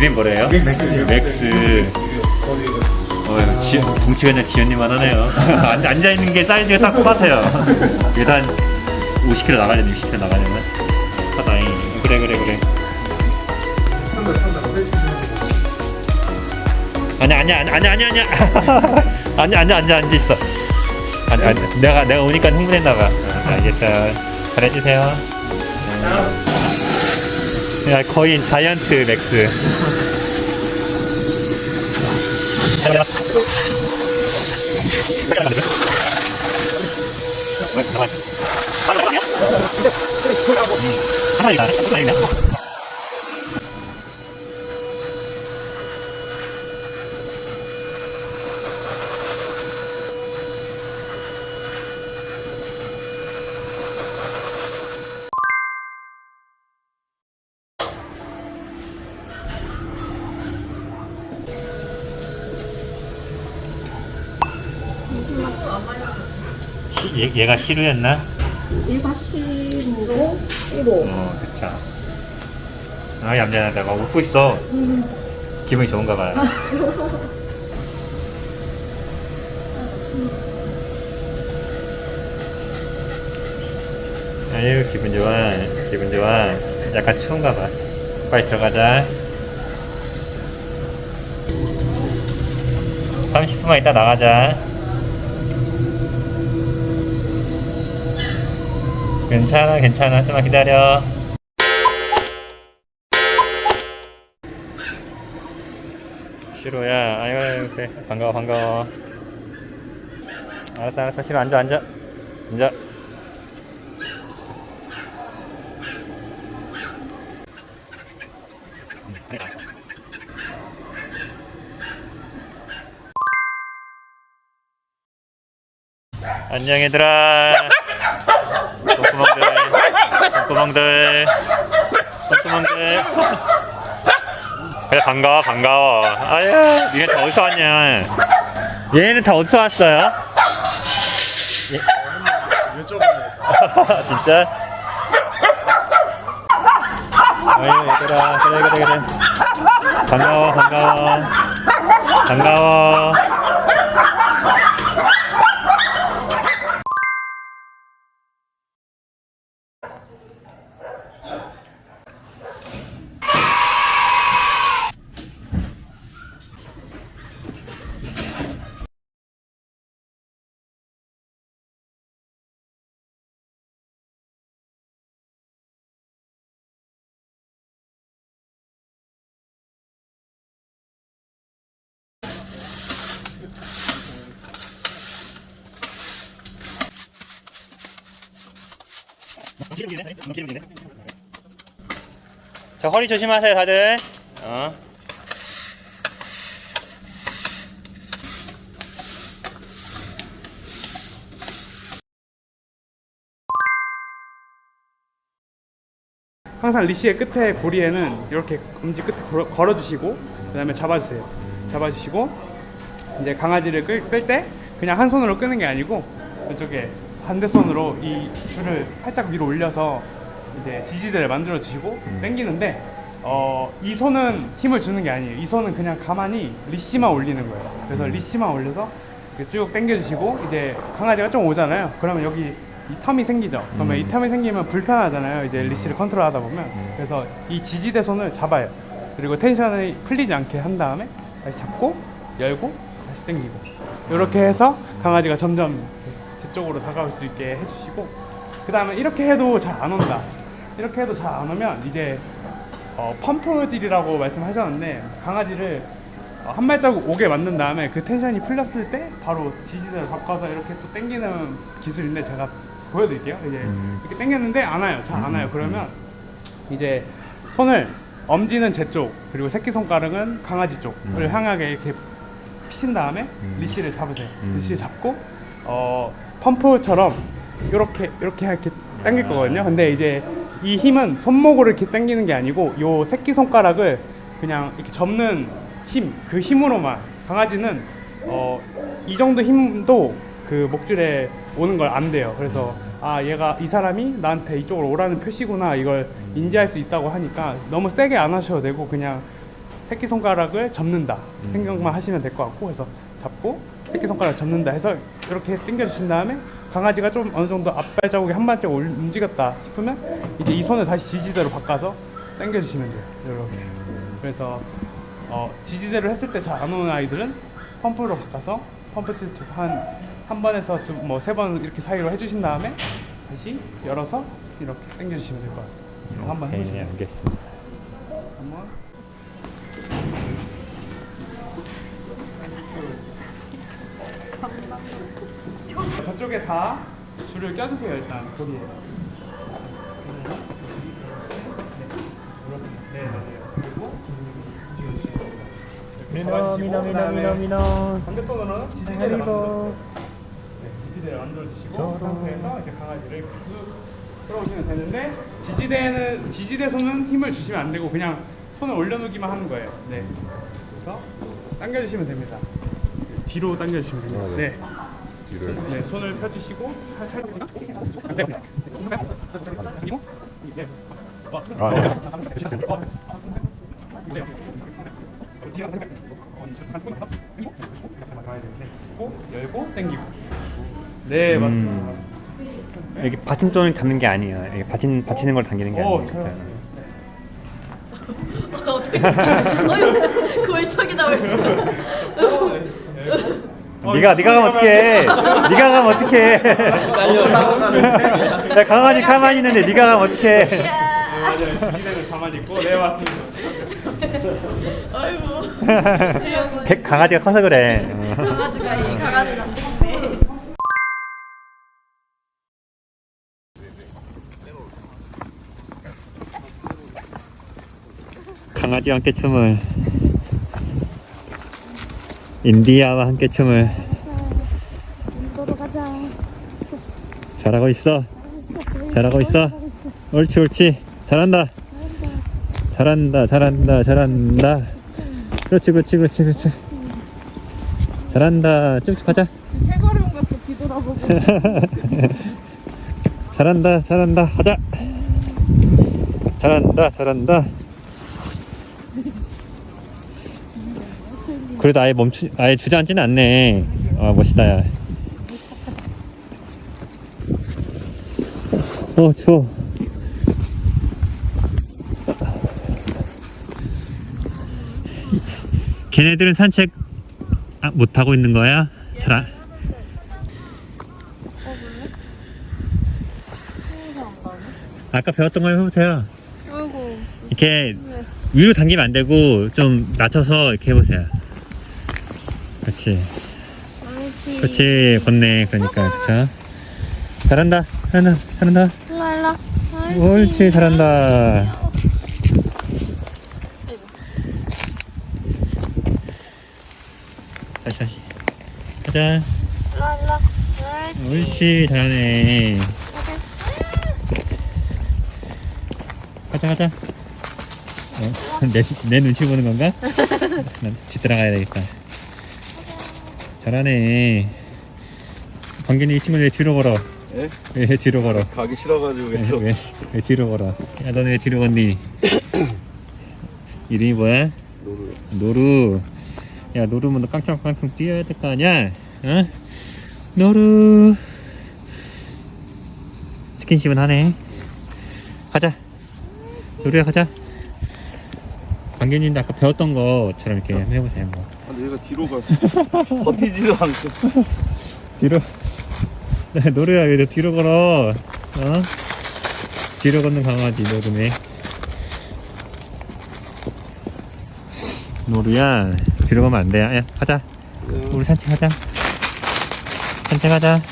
이름 뭐래요? 맥스. 맥스. 어, 지, 덩치가 그냥 지연님만 하네요. 앉, 앉아있는 게 사이즈가 딱 똑같아요. 한 50kg 나가려면 60kg 나가려면. 하다잉. 그래, 그래, 그래. 아니야, 아니야, 아니야, 아니야, 아니야, 아니야. 아니야, 아니야, 아니야, 앉아 있어. 아니, 아니, 내가, 내가 오니까 흥분했나 봐. 아, 알겠어요. 잘해주세요. 네. 야, 거의 자이언트 맥스. 얘, 얘가 시루였나? 일반 C로 C로 어, 그쵸. 아, 얌전하다. 막 웃고 있어. 기분이 좋은가 봐요. 아유, 기분 좋아. 기분 좋아. 약간 추운가 봐. 빨리 들어가자. 30분만 있다 나가자. 괜찮아, 괜찮아. 좀만 기다려. 시로야, 아이고, 그래. 반가워, 반가워. 알았어, 알았어. 시로 앉아, 앉아. 앉아. 안녕, 얘들아. 똥구멍들, 똥구멍들, 똥구멍들. 그래 반가워 반가워. 아유 니네 다 어디서 왔냐? 얘네는 다 어디서 왔어요? 진짜? 아유 얘들아 그래 그래 그래. 반가워 반가워. 반가워 자 허리 조심하세요 다들 어. 항상 리시의 끝에 고리에는 이렇게 엄지 끝에 걸어, 걸어 주시고 그다음에 잡아주세요. 잡아주시고 이제 강아지를 끌 때 그냥 한 손으로 끄는 게 아니고 이쪽에 반대 손으로 이 줄을 살짝 위로 올려서 이제 지지대를 만들어 주시고 당기는데 어, 이 손은 힘을 주는 게 아니에요. 이 손은 그냥 가만히 리시만 올리는 거예요. 그래서 리시만 올려서 이렇게 쭉 당겨주시고 이제 강아지가 좀 오잖아요. 그러면 여기 이 텀이 생기죠. 그러면 이 텀이 생기면 불편하잖아요. 이제 리시를 컨트롤하다 보면 그래서 이 지지대 손을 잡아요. 그리고 텐션이 풀리지 않게 한 다음에 다시 잡고 열고 다시 당기고 이렇게 해서 강아지가 점점 제 쪽으로 다가올 수 있게 해주시고 그 다음에 이렇게 해도 잘 안 온다. 이렇게 해도 잘 안 오면 이제 어, 펌프질이라고 말씀하셨는데 강아지를 어, 한 발자국 오게 만든 다음에 그 텐션이 풀렸을 때 바로 지지대를 바꿔서 이렇게 또 당기는 기술인데 제가 보여드릴게요. 이제 이렇게 당겼는데 안 와요. 잘 안 와요. 그러면 이제 손을 엄지는 제 쪽 그리고 새끼 손가락은 강아지 쪽을 향하게 이렇게 피신 다음에 리시를 잡으세요. 리시를 잡고 어, 펌프처럼 이렇게 이렇게 이렇게 당길 거거든요. 근데 이제 이 힘은 손목으로 이렇게 당기는 게 아니고 요 새끼 손가락을 그냥 이렇게 접는 힘, 그 힘으로만 강아지는 어, 이 정도 힘도 그 목줄에 오는 걸 안 돼요. 그래서 아 얘가 이 사람이 나한테 이쪽으로 오라는 표시구나 이걸 인지할 수 있다고 하니까 너무 세게 안 하셔도 되고 그냥 새끼 손가락을 접는다 생각만 하시면 될 것 같고 그래서 잡고 새끼 손가락 접는다 해서 이렇게 당겨 주신 다음에 강아지가 좀 어느 정도 앞발 자국이 한 발짝 올- 움직였다 싶으면 이제 이 손을 다시 지지대로 바꿔서 당겨 주시면 돼요. 이렇게. 그래서 어, 지지대로 했을 때 잘 안 오는 아이들은 펌프로 바꿔서 펌프 치트 한한 번에서 뭐세 번 이렇게 사이로 해주신 다음에 다시 열어서 이렇게 당겨 주시면 될 것 같아요. 그래서 한번 해보시면 알겠습니다. 다 줄을 껴주세요 일단 거기에 네 맞아요 그리고 미너 미너 미너 미너 미너 반대손으로는 지지대를 만들어주세요 네, 지지대를 만들어주시고 그 상태에서 이제 강아지를 쭉 끌어오시면 되는데 지지대는 지지대 손은 힘을 주시면 안 되고 그냥 손을 올려놓기만 하는 거예요. 네. 그래서 당겨주시면 됩니다. 뒤로 당겨주시면 됩니다. 아, 네. 네. 뒤를 네, 손을 펴주시고 살살 네. 그리고 네. 어, 아, 네. 네. 열고 당기고. 네, 음. 맞습니다. 여기 받침존을 잡는 게 아니에요. 여기 받침 받치는 걸 당기는 게 오, 아니에요. 잘? 어떻게? 어휴, 그 월척이다 월척. 어, 네가 네가 가면 어떡해? 네가 가면 어떡해? 야 강아지 가만히 있는데 네가 가면 어떡해? 네. 지지대는 가만히 있고, 네 맞습니다. 아이고. 개- 강아지가 커서 그래. 어. 강아지가 이 강아지 남겼네. 강아지와 함께 춤을 인디아와 함께 춤을 너도 가자. 잘하고 있어. 잘하고 있어. 옳지 옳지. 잘한다. 잘한다 잘한다 잘한다. 그렇지 그렇지 그렇지 그렇지. 잘한다. 쭉쭉 가자. 해거리온 같아 뒤돌아보고. 잘한다 잘한다 하자. 잘한다 잘한다. 그래도 아예 멈추 아예 주저앉지는 않네. 아 멋있다 야. 어 추워. 걔네들은 산책 아, 못 하고 있는 거야? 잘 안. 아까 배웠던 거 해보세요. 아이고. 이렇게 위로 당기면 안 되고 좀 낮춰서 이렇게 해보세요. 그렇지. 그렇지. 걷네. 그러니까 그쵸. 잘한다. 잘한다. 잘한다. 아이씨. 옳지. 잘한다. 다시 다시. 가자. 옳지. 잘하네. 가자 가자. 어? 내, 내 눈치 보는 건가? 난집 들어가야 되겠다. 잘하네. 광균이 이 친구는 왜 뒤로 걸어? 예? 왜 뒤로 걸어? 가기 싫어가지고 왜, 계속 왜, 왜 뒤로 걸어? 야왜 뒤로 걷니? 이름이 뭐야? 노를 노루. 야 노루면 너 깡총깡총 뛰어야 될 거 아니야? 어? 노루. 스킨십은 하네. 가자. 노루야 가자. 광균이도 아까 배웠던 것처럼 이렇게 해보세요. 뭐. 아, 근데 얘가 뒤로 가 버티지도 않고 뒤로. 야, 노루야 왜너 뒤로 걸어? 어? 뒤로 걷는 강아지 노루네. 노루야 뒤로 가면 안 돼. 야 가자. 우리 산책하자. 산책하자.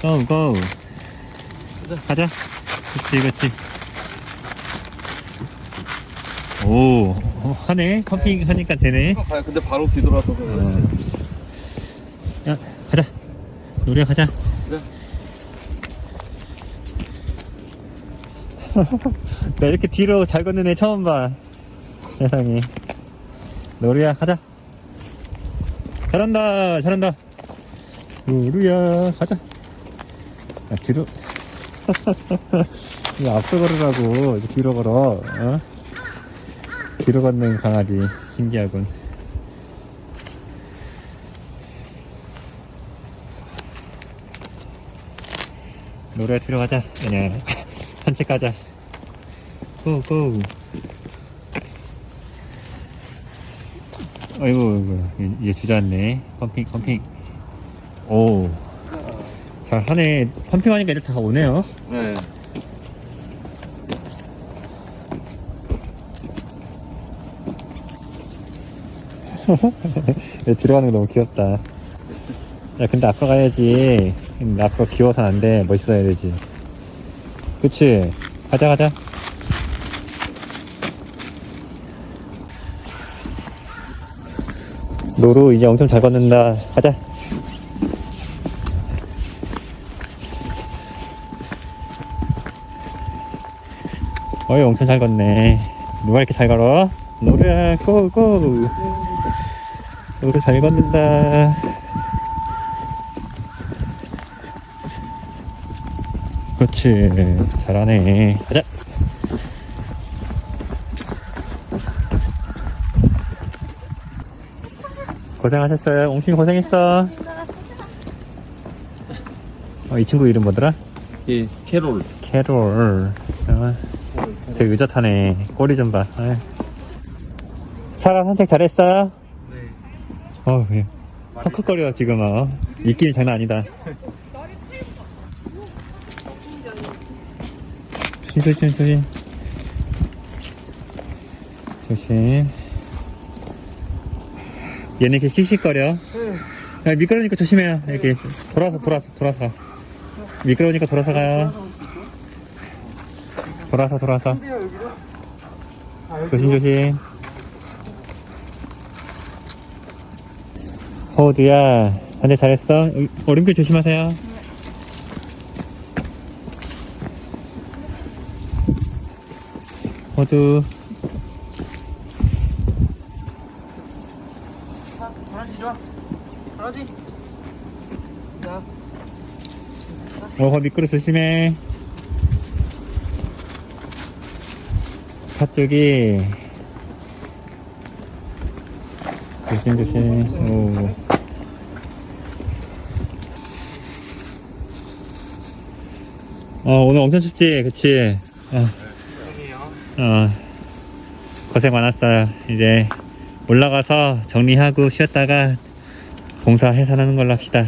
고, 고. 가자. 그렇지, 그렇지. 오, 어, 하네. 펌핑 하니까 되네. 아, 근데 바로 뒤돌아서 그렇지 어. 야, 가자. 노래 가자. 네. 나 이렇게 뒤로 잘 걷는 애 처음 봐. 세상에. 노래야, 가자. 잘한다, 잘한다. 루루야 가자 야 뒤로 앞서 걸으라고 이제 뒤로 걸어 어? 뒤로 걷는 강아지 신기하군. 노래 뒤로 가자. 그냥 산책 가자. 고고. 어이구 어이구 이게 주저앉네. 펌핑 펌핑. 오. 잘 하네. 펌핑하니까 애들 다 오네요. 네. 얘 들어가는 거 너무 귀엽다. 야, 근데 앞으로 가야지. 근데 앞으로 귀여워서는 안 돼. 멋있어야 되지. 그치? 가자, 가자. 노루 이제 엄청 잘 걷는다. 가자. 어이, 엄청 잘 걷네. 누가 이렇게 잘 걸어? 노루야, 고고! 노루 잘 걷는다. 그렇지. 잘하네. 가자. 고생하셨어요. 옹신 고생했어. 어, 이 친구 이름 뭐더라? 예, 캐롤. 캐롤. 어, 되게 의젓하네. 꼬리 좀 봐. 아이. 사과 선택 잘했어? 네. 어, 예. 헉헉거려, 지금, 어. 입김이 장난 아니다. 조심, 조심, 조심. 조심. 얘는 이렇게 씩씩거려. 야, 미끄러우니까 조심해요. 이렇게. 돌아서, 돌아서, 돌아서. 미끄러우니까 돌아서 가요. 돌아서, 돌아서. 조심, 조심. 호두야, 반대 잘했어. 어, 오른쪽 조심하세요. 호두. 강아지 좋아. 강아지. 자. 어, 미끄러 조심해. 저쪽이. 조심, 조심. 오. 어, 오늘 엄청 춥지? 그치? 어. 어. 고생 많았어요. 이제 올라가서 정리하고 쉬었다가 공사 해산하는 걸로 합시다.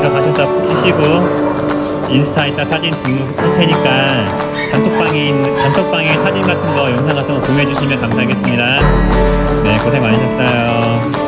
들어가셔서 푹 쉬시고 인스타 이따 사진 등록할 테니까 단톡방에 있는 단톡방에 사진 같은 거 영상 같은 거 공유해 주시면 감사하겠습니다. 네 고생 많으셨어요.